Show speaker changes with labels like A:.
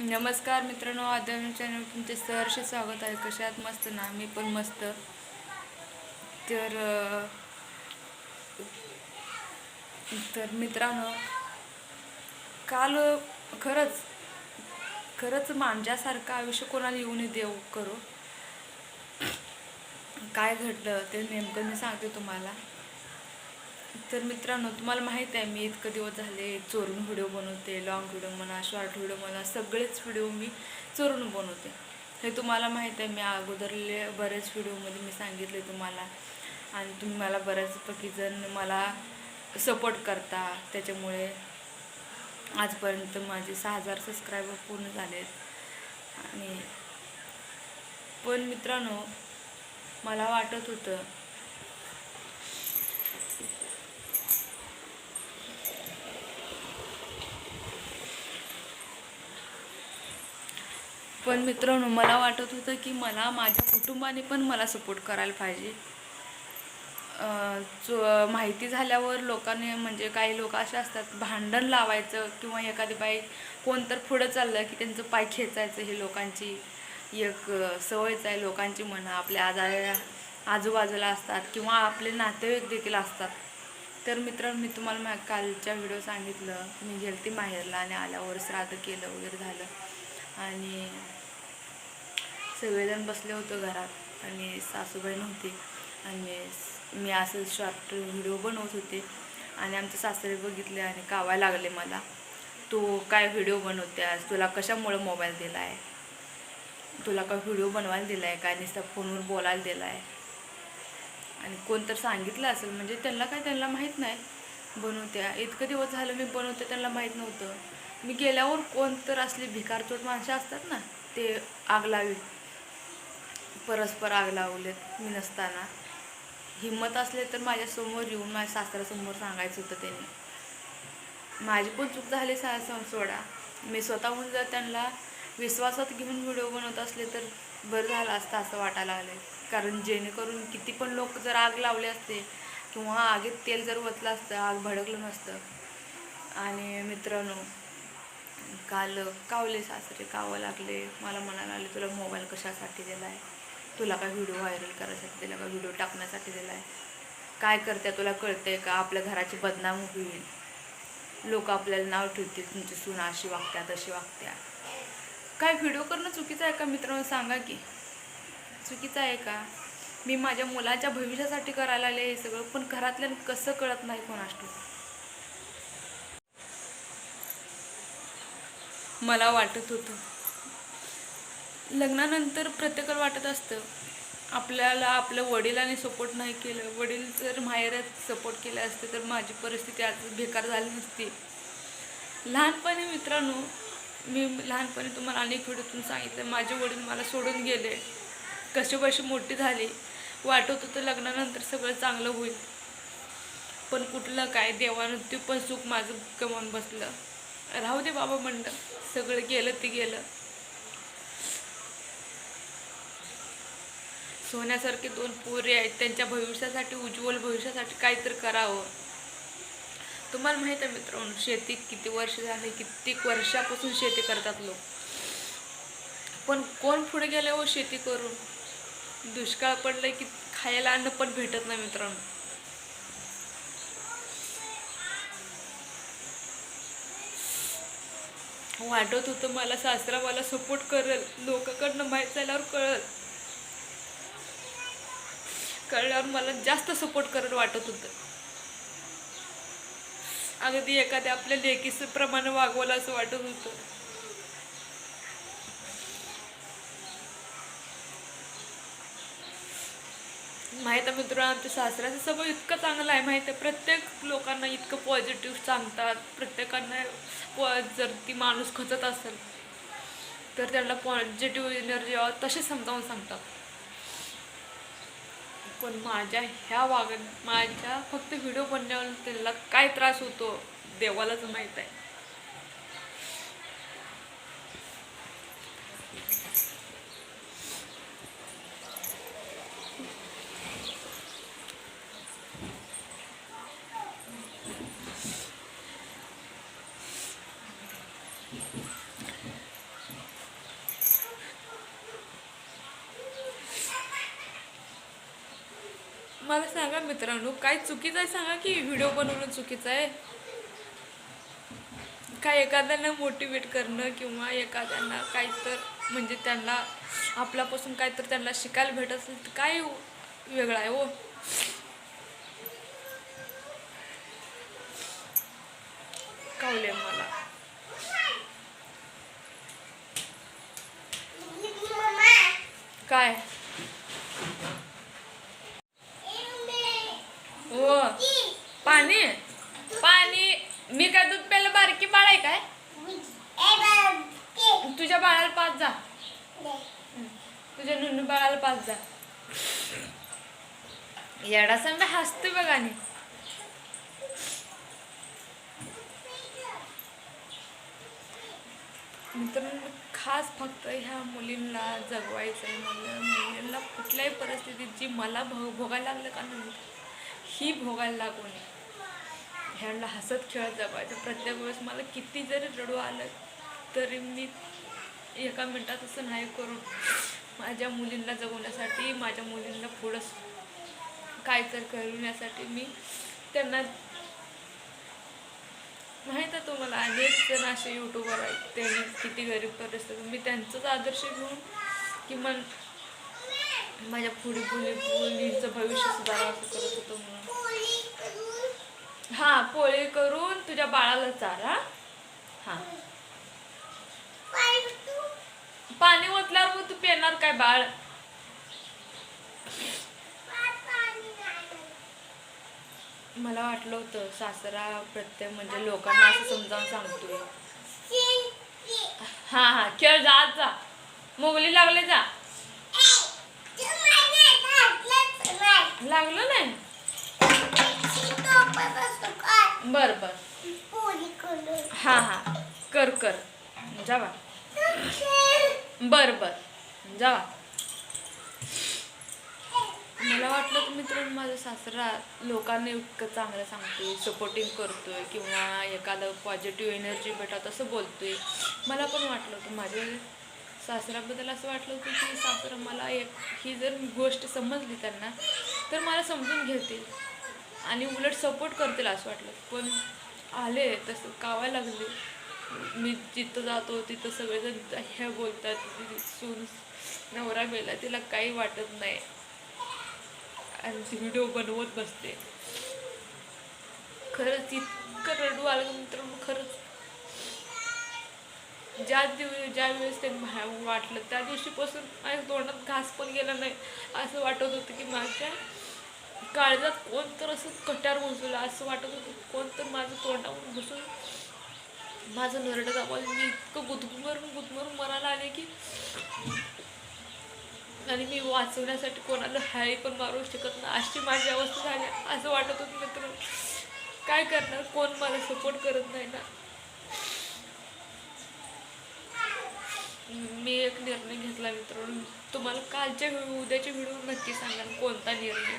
A: नमस्कार मित्रांनो आदम चॅनल तुमचे सहर्ष स्वागत आहे. कशात मस्त ना? मी पण मस्त. तर तर मित्रांनो काल खरंच खरंच मांजासारखं आयुष्य कोणाला येऊन देऊ करू. काय घडलं ते नेमकं मी सांगते तुम्हाला. तर मित्रांनो तुम्हाला माहीत आहे मी इतकं दिवस झाले चोरून व्हिडिओ बनवते लॉंग व्हिडिओ म्हणा शॉर्ट व्हिडिओ म्हणा सगळेच व्हिडिओ मी चोरून बनवते. हे तुम्हाला माहीत आहे मी अगोदरले बरेच व्हिडिओमध्ये मी सांगितले तुम्हाला. आणि तुम्ही मला बऱ्याचपैकी जण मला सपोर्ट करता. त्याच्यामुळे आजपर्यंत माझे सहा हजार सबस्क्रायबर पूर्ण झालेत आणि पण मित्रांनो मला वाटत होतं पण मित्रांनो मला वाटत होतं की मला माझ्या कुटुंबाने पण मला सपोर्ट करायला पाहिजे. जो माहिती झाल्यावर लोकांनी म्हणजे काही लोक असे असतात भांडण लावायचं किंवा एखादी बाई कोणतर पुढं चाललं की त्यांचं पाय खेचायचं हे लोकांची एक सवयच आहे. लोकांची म्हणा आपल्या आजाऱ्या आजूबाजूला असतात किंवा आपले नातेवाईक देखील असतात. तर मित्रांनो मी तुम्हाला मा कालच्या व्हिडिओ सांगितलं. मी गेलती माहेरला आणि आल्यावर श्राद्ध केलं वगैरे झालं. आणि सगळेजण बसले होते घरात आणि सासूबाई नव्हती. आणि मी असं शॉर्ट व्हिडिओ बनवत होते. आणि आमचे सासरे बघितले आणि कावायला लागले मला तू काय व्हिडिओ बनवत्यास तुला कशामुळं मोबाईल दिला आहे तुला काय व्हिडिओ बनवायला दिला आहे काय नुसतं फोनवर बोलायला दिला आहे आणि कोण तर सांगितलं असेल म्हणजे त्यांना काय त्यांना माहीत नाही. बनवत्या. इतकं दिवस झालं मी बनवते त्यांना माहीत नव्हतं. मी गेल्यावर कोण तर असली भिकारचोट माणसं असतात ना ते आग लावीत. परस्पर आग लावलेत मी नसताना. हिंमत असले तर माझ्यासमोर येऊन माझ्या सासऱ्यासमोर सांगायचं होतं त्यांनी. माझी पण चूक झाली सा सोडा. मी स्वतःहून जर त्यांना विश्वासात घेऊन व्हिडिओ बनवत असले तर बरं झालं असतं असं वाटायला लागले कारण जेणेकरून किती पण लोक जर आग लावले असते किंवा आगीत तेल जर ओतलं असतं आग भडकलं नसतं. आणि मित्रांनो काल कावले सासरे कावं लागले. मला म्हणायला लागले तुला मोबाईल कशासाठी दिला आहे तुला काय व्हिडिओ व्हायरल करायसाठी दिला का? व्हिडिओ टाकण्यासाठी दिला आहे काय करते? तुला कळते का? आपल्या घराची बदनाम होईल. लोक आपल्याला नाव ठेवतील तुमची सून अशी वागत्या तशी वागत्या. काय व्हिडिओ करणं चुकीचं आहे का मित्रांनो? सांगा की. चुकीचं आहे का? मी माझ्या मुलाच्या भविष्यासाठी करायला आले हे सगळं पण घरातल्या कसं कळत नाही कोणाष्ट मला वाटत होतं. लग्नानंतर प्रत्येकाला वाटत असतं. आपल्याला आपल्या वडिलांनी सपोर्ट नाही केलं. वडील जर माहेरात सपोर्ट केलं असते तर माझी परिस्थिती आज बेकार झाली नसती. लहानपणी मित्रांनो मी लहानपणी तुम्हाला अनेक व्हिडिओतून सांगितलं. माझे वडील मला सोडून गेले. कसे बशी मोठी झाली. वाटत होतं लग्नानंतर सगळं चांगलं होईल. पण कुठलं काय देवानं ते पण सुख माझं गमावून बसलं. राहू दे बाबा म्हणलं. सगळं गेलं ते गेलं. सोन्यासारखे दोन पोरे आहेत. त्यांच्या भविष्यासाठी उज्ज्वल भविष्यासाठी काहीतरी करावं. तुम्हाला माहीत आहे मित्रांनो शेती किती वर्ष झाली कित्येक वर्षापासून शेती करतात लोक. पण कोण पुढे गेले हो शेती करून? दुष्काळ पडलं की खायला अन्न पण भेटत नाही मित्रांनो. वाटत होतं मला सासरा मला सपोर्ट करेल. लोकांकडनं माहीत झाल्यावर कळल. कळल्यावर मला जास्त सपोर्ट करत वाटत होतं. अगदी एखाद्या आपल्या लेकीचं प्रमाणे वागवलं असं वाटत होतं. माहीत आहे मित्रांनो आमच्या सासऱ्याचं सगळं इतकं चांगलं आहे माहीत आहे. प्रत्येक लोकांना इतकं पॉझिटिव्ह सांगतात. प्रत्येकांना प जर ती माणूस खचत असेल तर त्यांना पॉझिटिव्ह एनर्जी तसे समजावून सांगतात. पण माझ्या ह्या वाग माझ्या फक्त व्हिडिओ बनण्यावर त्यांना काय त्रास होतो देवालाच माहीत आहे. मित्रांनो काय चुकीचं आहे सांगा की व्हिडिओ बनवणं चुकीचं आहे? काय एखाद्यांना मोटिवेट करणं किंवा एखाद्यांना काय तर म्हणजे त्यांना आपल्यापासून काय तर त्यांना शिकायला भेटत असेल तर काय वेगळं आहे हो? कावले मला काय हो पाणी पाणी मी काय दूध प्यायला बारकी बाळ आहे काय तुझ्या बाळाला पाच जा. तुझ्या नुनू बाळाला पाच जा. येडा संग हसते बघा मित्रांनो खास फक्त ह्या मुलींना जगवायचं आहे मला मुलींना कुठल्याही परिस्थितीत जी मला भो भोगायला लागलं का नाही ही भोगायला लागू नये. ह्यांना हसत खेळत जगवायचं. प्रत्येक वेळेस मला किती जरी रडू आलं तरी मी एका मिनटात असं नाही करून माझ्या मुलींना जगवण्यासाठी माझ्या मुलींना पुढं काय तर करण्यासाठी मी त्यांना माहीत आहे तुम्हाला अनेक जण असे यूट्यूबर आहेत त्यांनी किती गरीब परिस्थिती मी त्यांचाच आदर्श घेऊन किमान माझ्या पुढे मुली मुलींचं भविष्य सुधारा असं करत होतो म्हणून. हा पोळी करून तुझ्या बाळाला चार. हां हां. पाणी ओतल्यावर मग तू पिणार काय बाळ? मला वाटलं होतं सासरा प्रत्येक म्हणजे लोकांना असं समजावून सांगतोय. हा हा खेळ जा आज जा. मोगली लागले जा. लागलं नाही? बर बर. हा हा. कर कर. जा बा. बर बर. जा. मला वाटलं की मित्रांनो माझ्या सासरा लोकांना इतकं चांगलं सांगतोय सपोर्टिंग करतोय किंवा एखादं पॉझिटिव्ह एनर्जी भेटत असं बोलतोय. मला पण वाटलं होतं माझ्या सासऱ्याबद्दल असं वाटलं होतं की सासरा मला एक ही जर गोष्ट समजली त्यांना तर मला समजून घेतील आणि उलट सपोर्ट करतील असं वाटलं. पण आले तसं कावा लागले. मी जिथं जातो तिथं सगळेजण ह्या बोलतात सून नवरा गेला तिला काही वाटत नाही. आणि ती व्हिडिओ बनवत बसते. खरंच इतकं रडू आलं तर खरंच ज्या दिवशी ज्या वेळेस ते वाटलं त्या दिवशीपासून माझ्या तोंडात घास पण गेला नाही. असं वाटत होतं की माझ्या काळजात कोण तर असं कट्यार बसवलं असं वाटत होतं कोण तर माझं तोंडावर बसून माझं नरडत आवाज मी इतकं गुदगुमरून गुदमरून मनाला आले की आणि मी वाचवण्यासाठी कोणाला हाय पण मारू शकत नाही. अशी माझी अवस्था झाली. असं वाटत होतं मित्र काय करणार? कोण मला सपोर्ट करत नाही ना? मी एक निर्णय घेतला मित्रांनो. तुम्हाला कालच्या व्हिडिओ उद्याच्या व्हिडिओ नक्की सांगा कोणता निर्णय?